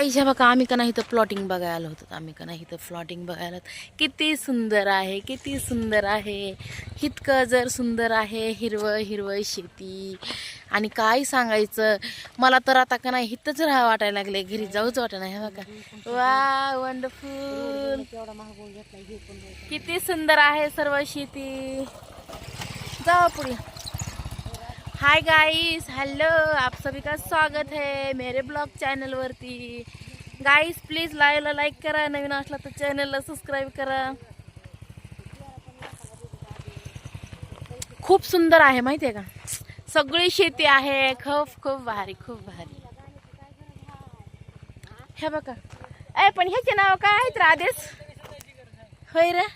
आईच्या बघा आम्ही का नाही तर प्लॉटिंग बघायला आलो होतो आम्ही का नाही तर प्लॉटिंग बघायला किती सुंदर आहे किती सुंदर आहे. इतकं जर सुंदर आहे हिरवं हिरवं शेती. आणि काय सांगायचं? मला तर आता का नाही इथंच राहा वाटायला लागले घरी जाऊच वाटत नाही हे बघा. वा वंडरफुल किती सुंदर आहे सर्व शेती. जावा पुढे. हाय गाईस हॅलो आप सभी का स्वागत है मेरे ब्लॉग चॅनलवरती गाईस प्लीज लाईव्हला लाईक करा नवीन असला तर चॅनलला सबस्क्राईब करा. खूप सुंदर आहे माहिती आहे का? सगळी शेती आहे खूप खूप भारी खूप भारी. हे बघा. ए पण ह्याचे नाव काय आहेत राधेश होय रे.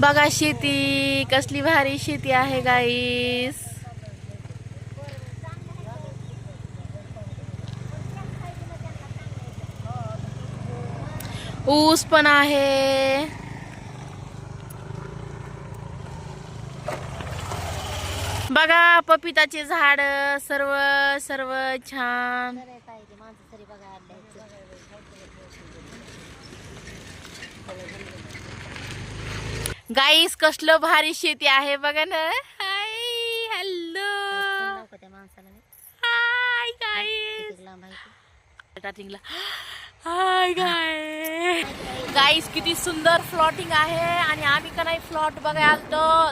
बघा शेती कसली भारी शेती आहे गाईस ऊस पण आहे. बघा पपिताचे झाड सर्व सर्व छान. गाईस कसलं भारी शेती आहे बघा ना. हाय हॅलो हाय गाईस स्टार्टिंगला हाय गाय गाईस किती सुंदर फ्लॉटिंग आहे आणि आम्ही का नाही फ्लॉट बघायला आलतो.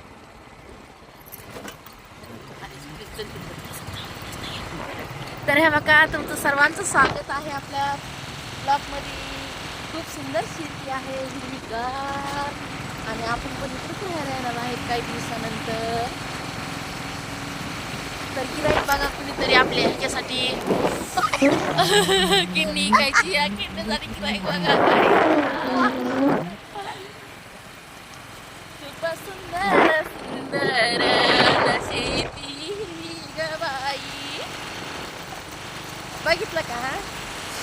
तर हे बघा तुमचं सर्वांचं स्वागत आहे आपल्या ब्लॉगमध्ये खूप सुंदर शेती आहे. हिरवीगार आणि आपण पण इकडे राहणार येणार आहेत काही दिवसानंतर. तर गिराईक बघा कुणीतरी आपल्या ह्याच्यासाठी किडनी खायची या किडनीसाठी गिराईक बघा. खूप सुंदर सुंदर शेती ग बाई. बघितलं का?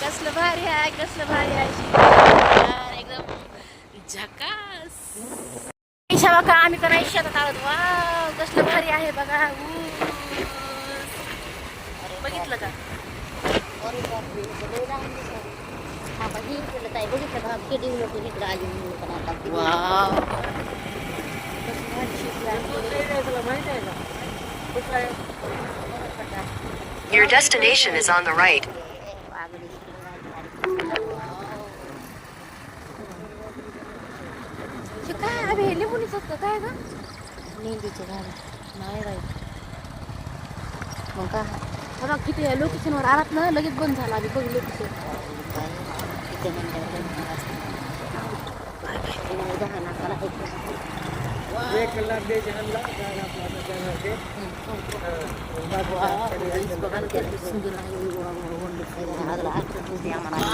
कसलं भारी आहे कसलं भारी आहे. एकदम झकास ईशा बघा आम्ही का नाही शेतात आहोत. वा कसलं भारी आहे बघा. ऊस. बघितलं का? Wow. Your destination is on the right. काय अभे लिंबुनीच होतं काय ग मेहंदीचे झाड नाही राहील मग का बघा किती लोकेशनवर आलात ना लगेच बंद झाला आधी बघ लोकेशन तिथे म्हणल्यावर दहा नाकाला आहे आम्हाला